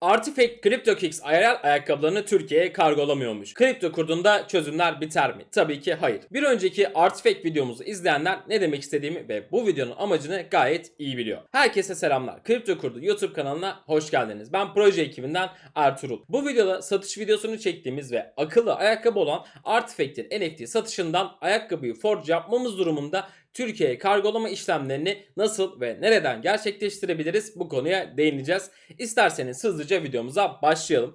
Artifact CryptoKicks ayar ayakkabılarını Türkiye'ye kargolamıyormuş. Kripto kurdunda çözümler biter mi? Tabii ki hayır. Bir önceki Artifact videomuzu izleyenler ne demek istediğimi ve bu videonun amacını gayet iyi biliyor. Herkese selamlar. Kripto kurdu YouTube kanalına hoş geldiniz. Ben proje ekibinden Ertuğrul. Bu videoda satış videosunu çektiğimiz ve akıllı ayakkabı olan Artifact'in NFT satışından ayakkabıyı forge yapmamız durumunda Türkiye'ye kargolama işlemlerini nasıl ve nereden gerçekleştirebiliriz bu konuya değineceğiz. İsterseniz hızlıca videomuza başlayalım.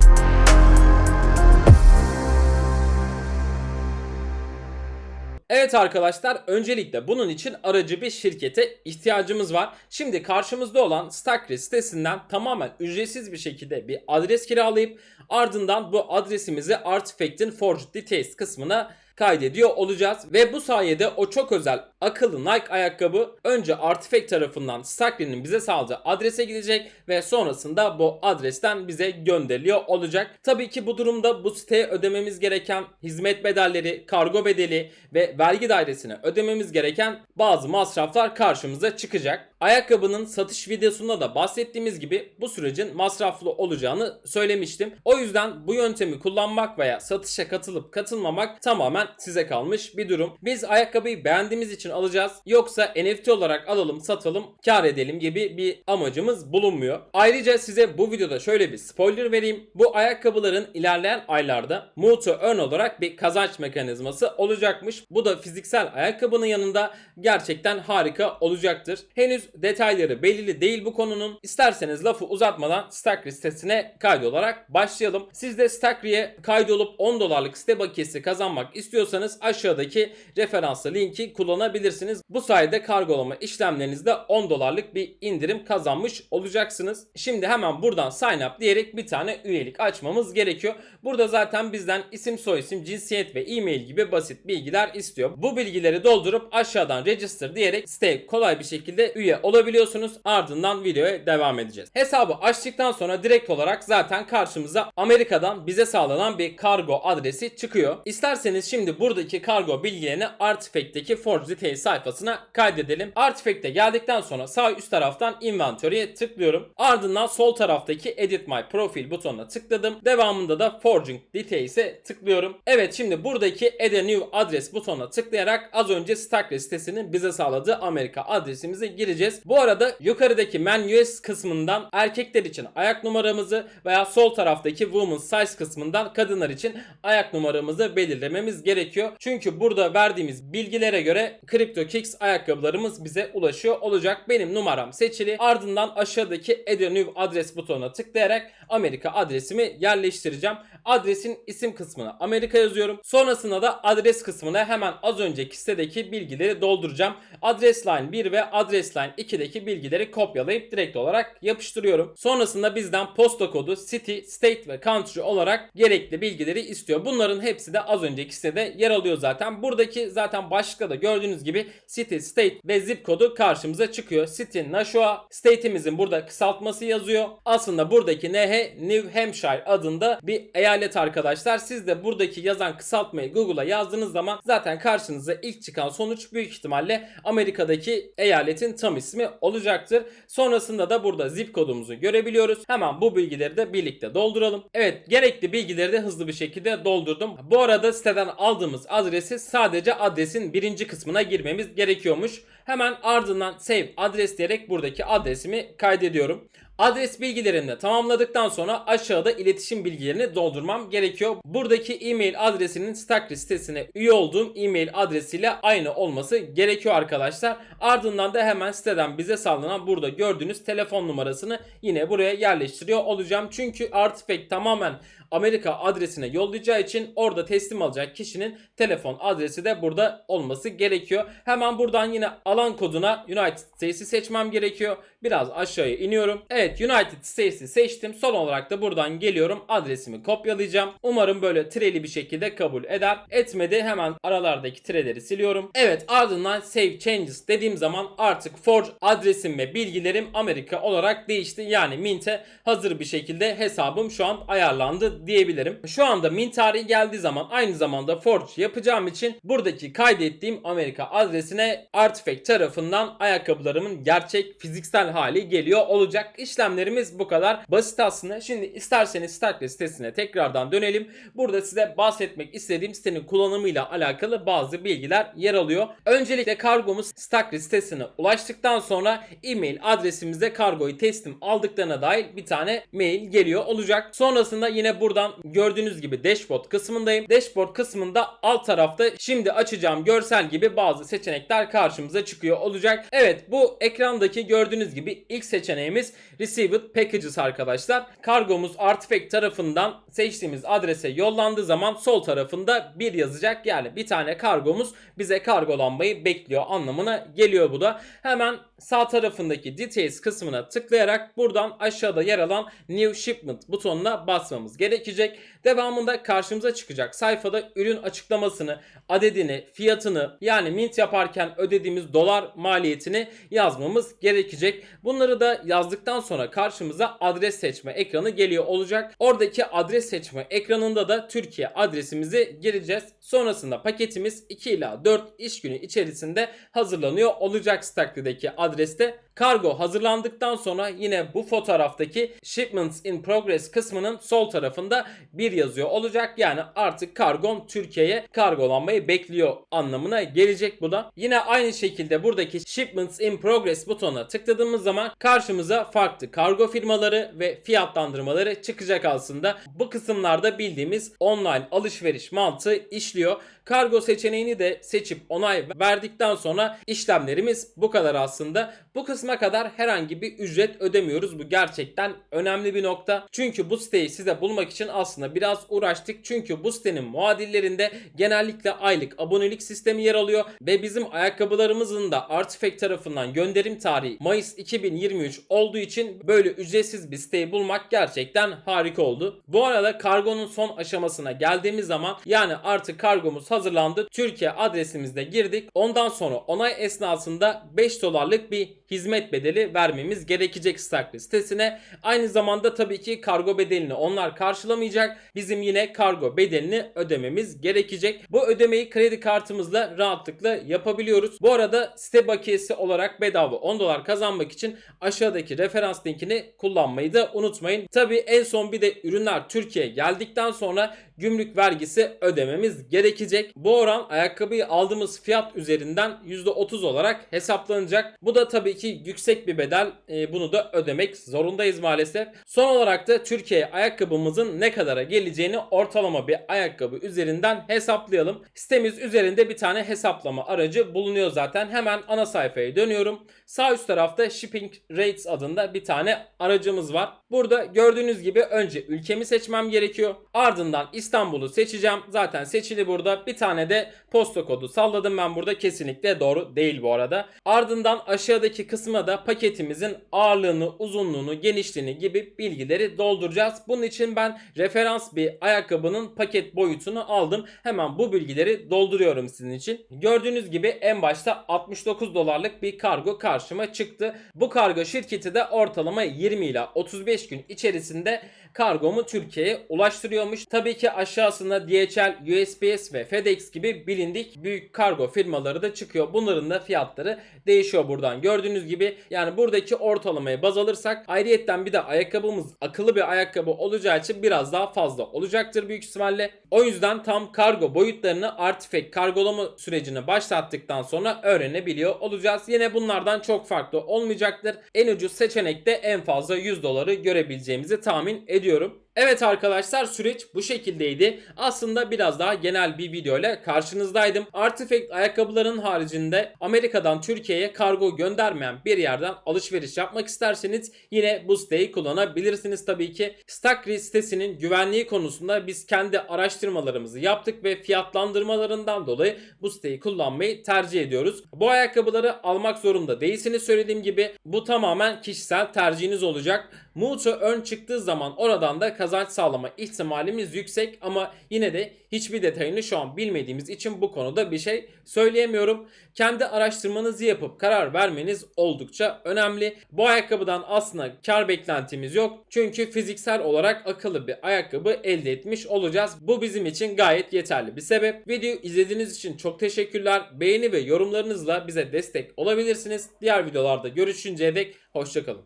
Evet arkadaşlar öncelikle bunun için aracı bir şirkete ihtiyacımız var. Şimdi karşımızda olan Stackry sitesinden tamamen ücretsiz bir şekilde bir adres kiralayıp ardından bu adresimizi Artifact'in Forged Details kısmına kaydediyor olacağız. Ve bu sayede o çok özel akıllı Nike ayakkabı önce Artifact tarafından Stackry'nin bize sağladığı adrese gidecek ve sonrasında bu adresten bize gönderiliyor olacak. Tabii ki bu durumda bu siteye ödememiz gereken hizmet bedelleri, kargo bedeli ve vergi dairesine ödememiz gereken bazı masraflar karşımıza çıkacak. Ayakkabının satış videosunda da bahsettiğimiz gibi bu sürecin masraflı olacağını söylemiştim. O yüzden bu yöntemi kullanmak veya satışa katılıp katılmamak tamamen size kalmış bir durum. Biz ayakkabıyı beğendiğimiz için alacağız. Yoksa NFT olarak alalım, satalım, kar edelim gibi bir amacımız bulunmuyor. Ayrıca size bu videoda şöyle bir spoiler vereyim. Bu ayakkabıların ilerleyen aylarda to Earn olarak bir kazanç mekanizması olacakmış. Bu da fiziksel ayakkabının yanında gerçekten harika olacaktır. Henüz detayları belirli değil bu konunun. İsterseniz lafı uzatmadan Stackry sitesine kaydolarak başlayalım. Siz de Stackry'e kaydolup 10 dolarlık site bakiyesi kazanmak istiyorsanız aşağıdaki referanslı linki kullanabilirsiniz. Bu sayede kargolama işlemlerinizde 10 dolarlık bir indirim kazanmış olacaksınız. Şimdi hemen buradan sign up diyerek bir tane üyelik açmamız gerekiyor. Burada zaten bizden isim soyisim, cinsiyet ve e-mail gibi basit bilgiler istiyor. Bu bilgileri doldurup aşağıdan register diyerek siteye kolay bir şekilde üye olabiliyorsunuz. Ardından videoya devam edeceğiz. Hesabı açtıktan sonra direkt olarak zaten karşımıza Amerika'dan bize sağlanan bir kargo adresi çıkıyor. İsterseniz şimdi buradaki kargo bilgilerini Artifact'teki Forge Detail sayfasına kaydedelim. Artifact'e geldikten sonra sağ üst taraftan Inventory'e tıklıyorum. Ardından sol taraftaki Edit My Profile butonuna tıkladım. Devamında da Forging Details'e tıklıyorum. Evet şimdi buradaki Add a New Address butonuna tıklayarak az önce Stackry sitesinin bize sağladığı Amerika adresimize gireceğiz. Bu arada yukarıdaki Men US kısmından erkekler için ayak numaramızı veya sol taraftaki Women's Size kısmından kadınlar için ayak numaramızı belirlememiz gerekiyor. Çünkü burada verdiğimiz bilgilere göre CryptoKicks ayakkabılarımız bize ulaşıyor olacak. Benim numaram seçili. Ardından aşağıdaki Add a New Address butonuna tıklayarak Amerika adresimi yerleştireceğim. Adresin isim kısmına Amerika yazıyorum. Sonrasında da adres kısmına hemen az önceki sitedeki bilgileri dolduracağım. Adres line 1 ve adres line 2'deki bilgileri kopyalayıp direkt olarak yapıştırıyorum. Sonrasında bizden posta kodu, city, state ve country olarak gerekli bilgileri istiyor. Bunların hepsi de az önceki sitede yer alıyor zaten. Buradaki zaten başlıkta da gördüğünüz gibi city, state ve zip kodu karşımıza çıkıyor. City Nashua, state'imizin burada kısaltması yazıyor. Aslında buradaki NH New Hampshire adında bir eyalet arkadaşlar. Siz de buradaki yazan kısaltmayı Google'a yazdığınız zaman zaten karşınıza ilk çıkan sonuç büyük ihtimalle Amerika'daki eyaletin tam ismi olacaktır. Sonrasında da burada zip kodumuzu görebiliyoruz. Hemen bu bilgileri de birlikte dolduralım. Evet gerekli bilgileri de hızlı bir şekilde doldurdum. Bu arada siteden aldığımız adresi sadece adresin birinci kısmına girmemiz gerekiyormuş. Hemen ardından save adres diyerek buradaki adresimi kaydediyorum. Adres bilgilerini tamamladıktan sonra aşağıda iletişim bilgilerini doldurmam gerekiyor. Buradaki e-mail adresinin Stackry sitesine üye olduğum e-mail adresiyle aynı olması gerekiyor arkadaşlar. Ardından da hemen siteden bize sağlanan burada gördüğünüz telefon numarasını yine buraya yerleştiriyor olacağım. Çünkü Artifact tamamen Amerika adresine yollayacağı için orada teslim alacak kişinin telefon adresi de burada olması gerekiyor. Hemen buradan yine alan koduna United States'i seçmem gerekiyor. Biraz aşağıya iniyorum. Evet United States'i seçtim. Son olarak da buradan geliyorum. Adresimi kopyalayacağım. Umarım böyle treli bir şekilde kabul eder. Etmedi hemen aralardaki treleri siliyorum. Evet ardından Save Changes dediğim zaman artık Forge adresim ve bilgilerim Amerika olarak değişti. Yani Mint'e hazır bir şekilde hesabım şu an ayarlandı diyebilirim. Şu anda Mint tarihi geldiği zaman aynı zamanda Forge yapacağım için buradaki kaydettiğim Amerika adresine Artifact tarafından ayakkabılarımın gerçek fiziksel hali geliyor olacak. İşte İşlemlerimiz bu kadar basit aslında. Şimdi isterseniz Starkey sitesine tekrardan dönelim. Burada size bahsetmek istediğim sitenin kullanımıyla alakalı bazı bilgiler yer alıyor. Öncelikle kargomuz Starkey sitesine ulaştıktan sonra e-mail adresimizde kargoyu teslim aldıklarına dair bir tane mail geliyor olacak. Sonrasında yine buradan gördüğünüz gibi dashboard kısmındayım. Dashboard kısmında alt tarafta şimdi açacağım görsel gibi bazı seçenekler karşımıza çıkıyor olacak. Evet bu ekrandaki gördüğünüz gibi ilk seçeneğimiz Received Packages arkadaşlar. Kargomuz Artifact tarafından seçtiğimiz adrese yollandığı zaman sol tarafında bir yazacak. Yani bir tane kargomuz bize kargolanmayı bekliyor anlamına geliyor bu da. Hemen sağ tarafındaki Details kısmına tıklayarak buradan aşağıda yer alan New Shipment butonuna basmamız gerekecek. Devamında karşımıza çıkacak sayfada ürün açıklamasını, adedini, fiyatını yani mint yaparken ödediğimiz dolar maliyetini yazmamız gerekecek. Bunları da yazdıktan sonra karşımıza adres seçme ekranı geliyor olacak. Oradaki adres seçme ekranında da Türkiye adresimizi gireceğiz. Sonrasında paketimiz 2 ila 4 iş günü içerisinde hazırlanıyor olacak Stack'teki adreste. Kargo hazırlandıktan sonra yine bu fotoğraftaki Shipments in Progress kısmının sol tarafında bir yazıyor olacak. Yani artık kargon Türkiye'ye kargolanmayı bekliyor anlamına gelecek bu da. Yine aynı şekilde buradaki Shipments in Progress butonuna tıkladığımız zaman karşımıza farklı kargo firmaları ve fiyatlandırmaları çıkacak aslında. Bu kısımlarda bildiğimiz online alışveriş mantığı işliyor. Kargo seçeneğini de seçip onay verdikten sonra işlemlerimiz bu kadar aslında. Bu kısma kadar herhangi bir ücret ödemiyoruz. Bu gerçekten önemli bir nokta. Çünkü bu siteyi size bulmak için aslında biraz uğraştık. Çünkü bu sitenin muadillerinde genellikle aylık abonelik sistemi yer alıyor ve bizim ayakkabılarımızın da Artifact tarafından gönderim tarihi Mayıs 2023 olduğu için böyle ücretsiz bir siteyi bulmak gerçekten harika oldu. Bu arada kargonun son aşamasına geldiğimiz zaman yani artık kargomuz hazırlandı. Türkiye adresimizde girdik. Ondan sonra onay esnasında 5 dolarlık bir hizmet bedeli vermemiz gerekecek Starkey sitesine. Aynı zamanda tabii ki kargo bedelini onlar karşılamayacak. Bizim yine kargo bedelini ödememiz gerekecek. Bu ödemeyi kredi kartımızla rahatlıkla yapabiliyoruz. Bu arada site bakiyesi olarak bedava 10 dolar kazanmak için aşağıdaki referans linkini kullanmayı da unutmayın. Tabii en son bir de ürünler Türkiye'ye geldikten sonra gümrük vergisi ödememiz gerekecek. Bu oran ayakkabıyı aldığımız fiyat üzerinden %30 olarak hesaplanacak. Bu da tabii ki yüksek bir bedel. E, bunu da ödemek zorundayız maalesef. Son olarak da Türkiye'ye ayakkabımızın ne kadara geleceğini ortalama bir ayakkabı üzerinden hesaplayalım. Sitemiz üzerinde bir tane hesaplama aracı bulunuyor zaten. Hemen ana sayfaya dönüyorum. Sağ üst tarafta Shipping Rates adında bir tane aracımız var. Burada gördüğünüz gibi önce ülkemi seçmem gerekiyor. Ardından İstanbul'u seçeceğim. Zaten seçili burada. Bir tane de posta kodu salladım ben burada. Kesinlikle doğru değil bu arada. Ardından aşağıdaki kısma da paketimizin ağırlığını, uzunluğunu, genişliğini gibi bilgileri dolduracağız. Bunun için ben referans bir ayakkabının paket boyutunu aldım. Hemen bu bilgileri dolduruyorum sizin için. Gördüğünüz gibi en başta 69 dolarlık bir kargo karşıma çıktı. Bu kargo şirketi de ortalama 20 ila 35 gün içerisinde kargomu Türkiye'ye ulaştırıyormuş. Tabii ki aşağısında DHL, USPS ve FedEx gibi bilindik büyük kargo firmaları da çıkıyor. Bunların da fiyatları değişiyor buradan. Gördüğünüz gibi yani buradaki ortalamayı baz alırsak ayrıyetten bir de ayakkabımız akıllı bir ayakkabı olacağı için biraz daha fazla olacaktır büyük ihtimalle. O yüzden tam kargo boyutlarını Artifact kargolama sürecini başlattıktan sonra öğrenebiliyor olacağız. Yine bunlardan çok farklı olmayacaktır. En ucuz seçenekte en fazla 100 doları görebileceğimizi tahmin ediyorum. Evet arkadaşlar süreç bu şekildeydi. Aslında biraz daha genel bir video ile karşınızdaydım. Artifact ayakkabıların haricinde Amerika'dan Türkiye'ye kargo göndermeyen bir yerden alışveriş yapmak isterseniz yine bu siteyi kullanabilirsiniz tabii ki. Stackry sitesinin güvenliği konusunda biz kendi araştırmalarımızı yaptık ve fiyatlandırmalarından dolayı bu siteyi kullanmayı tercih ediyoruz. Bu ayakkabıları almak zorunda değilsiniz söylediğim gibi. Bu tamamen kişisel tercihiniz olacak. Mutu ön çıktığı zaman oradan da kazanç sağlama ihtimalimiz yüksek ama yine de hiçbir detayını şu an bilmediğimiz için bu konuda bir şey söyleyemiyorum. Kendi araştırmanızı yapıp karar vermeniz oldukça önemli. Bu ayakkabıdan aslında kar beklentimiz yok. Çünkü fiziksel olarak akıllı bir ayakkabı elde etmiş olacağız. Bu bizim için gayet yeterli bir sebep. Videoyu izlediğiniz için çok teşekkürler. Beğeni ve yorumlarınızla bize destek olabilirsiniz. Diğer videolarda görüşünceye dek hoşçakalın.